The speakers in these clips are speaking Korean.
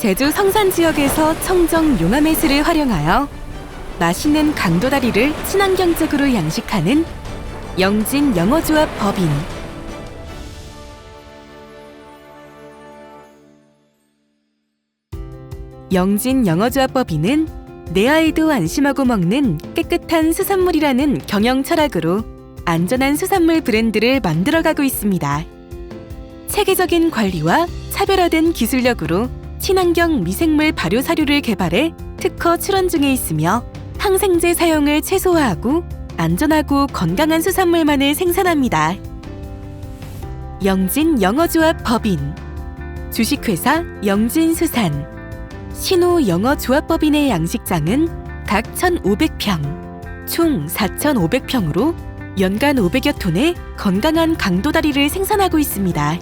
제주 성산 지역에서 청정 용암해수를 활용하여 맛있는 강도다리를 친환경적으로 양식하는 영진 영어조합 법인 영진 영어조합 법인은 내 아이도 안심하고 먹는 깨끗한 수산물이라는 경영 철학으로 안전한 수산물 브랜드를 만들어가고 있습니다. 체계적인 관리와 차별화된 기술력으로 친환경 미생물 발효 사료를 개발해 특허 출원 중에 있으며 항생제 사용을 최소화하고 안전하고 건강한 수산물만을 생산합니다. 영진 영어조합 법인 주식회사 영진수산 신호 영어조합법인의 양식장은 각 1,500평, 총 4,500평으로 연간 500여 톤의 건강한 강도다리를 생산하고 있습니다.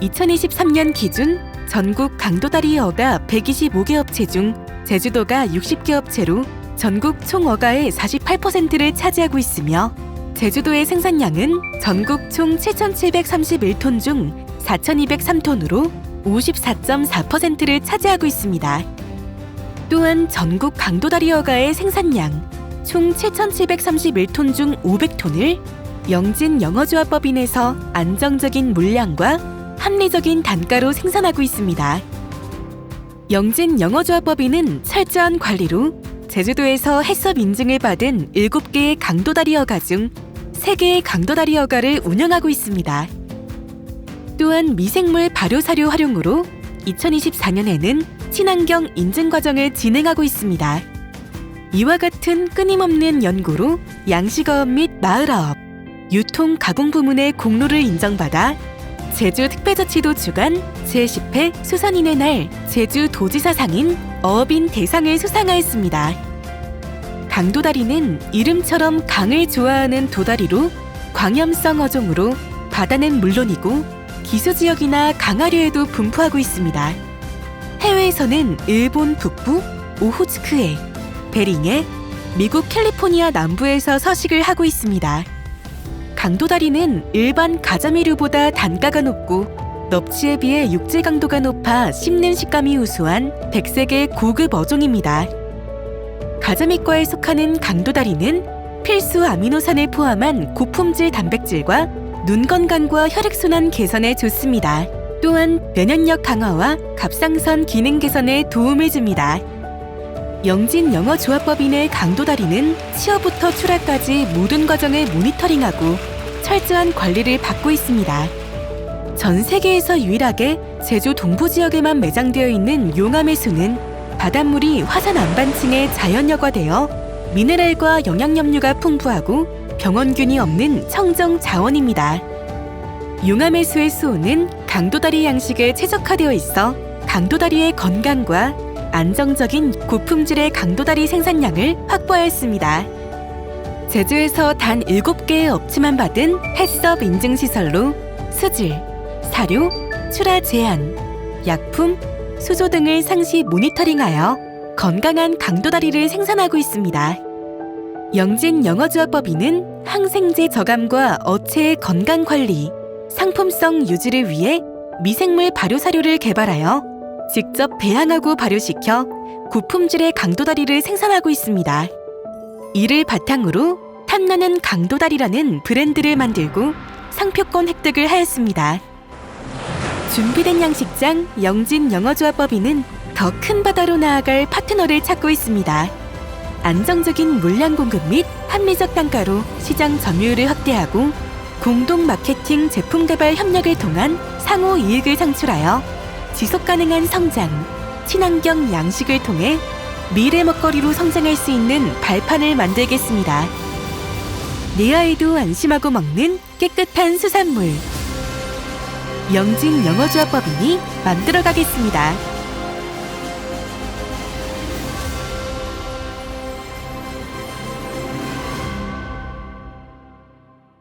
2023년 기준 전국 강도다리 어가 125개 업체 중 제주도가 60개 업체로 전국 총 어가의 48%를 차지하고 있으며 제주도의 생산량은 전국 총 7,731톤 중 4,203톤으로 54.4%를 차지하고 있습니다. 또한 전국 강도다리 어가의 생산량 총 7,731톤 중 500톤을 영진 영어조합법인에서 안정적인 물량과 합리적인 단가로 생산하고 있습니다. 영진 영어조합법인은 철저한 관리로 제주도에서 해썹 인증을 받은 7개의 강도다리 어가 중 3개의 강도다리 어가를 운영하고 있습니다. 또한 미생물 발효 사료 활용으로 2024년에는 친환경 인증 과정을 진행하고 있습니다. 이와 같은 끊임없는 연구로 양식어업 및 마을어업, 유통 가공 부문의 공로를 인정받아 제주 특별자치도 주관 제10회 수산인의 날 제주 도지사상인 어업인 대상을 수상하였습니다. 강도다리는 이름처럼 강을 좋아하는 도다리로 광염성 어종으로 바다는 물론이고 기수 지역이나 강하류에도 분포하고 있습니다. 해외에서는 일본 북부 오호츠크에, 베링에, 미국 캘리포니아 남부에서 서식을 하고 있습니다. 강도다리는 일반 가자미류보다 단가가 높고 넙치에 비해 육질 강도가 높아 씹는 식감이 우수한 백색의 고급 어종입니다. 가자미과에 속하는 강도다리는 필수 아미노산을 포함한 고품질 단백질과 눈 건강과 혈액순환 개선에 좋습니다. 또한 면역력 강화와 갑상선 기능 개선에 도움을 줍니다. 영진 영어 조합법인의 강도다리는 취업부터 출하까지 모든 과정을 모니터링하고 철저한 관리를 받고 있습니다. 전 세계에서 유일하게 제주 동부 지역에만 매장되어 있는 용암해수는 바닷물이 화산 안반층에 자연 여과되어 미네랄과 영양염류가 풍부하고 병원균이 없는 청정 자원입니다. 용암해수의 수온은 강도다리 양식에 최적화되어 있어 강도다리의 건강과 안정적인 고품질의 강도다리 생산량을 확보하였습니다. 제주에서 단 7개의 업체만 받은 해썹 인증시설로 수질, 사료, 출하 제한, 약품, 수조 등을 상시 모니터링하여 건강한 강도다리를 생산하고 있습니다. 영진 영어조합법인은 항생제 저감과 어체의 건강 관리, 상품성 유지를 위해 미생물 발효 사료를 개발하여 직접 배양하고 발효시켜 고품질의 강도다리를 생산하고 있습니다. 이를 바탕으로 탐나는 강도다리라는 브랜드를 만들고 상표권 획득을 하였습니다. 준비된 양식장 영진 영어조합법인은 더 큰 바다로 나아갈 파트너를 찾고 있습니다. 안정적인 물량 공급 및 합리적 단가로 시장 점유율을 확대하고 공동 마케팅 제품 개발 협력을 통한 상호 이익을 창출하여 지속 가능한 성장, 친환경 양식을 통해 미래 먹거리로 성장할 수 있는 발판을 만들겠습니다. 내 아이도 안심하고 먹는 깨끗한 수산물. 영진 영어조합법인이 만들어가겠습니다.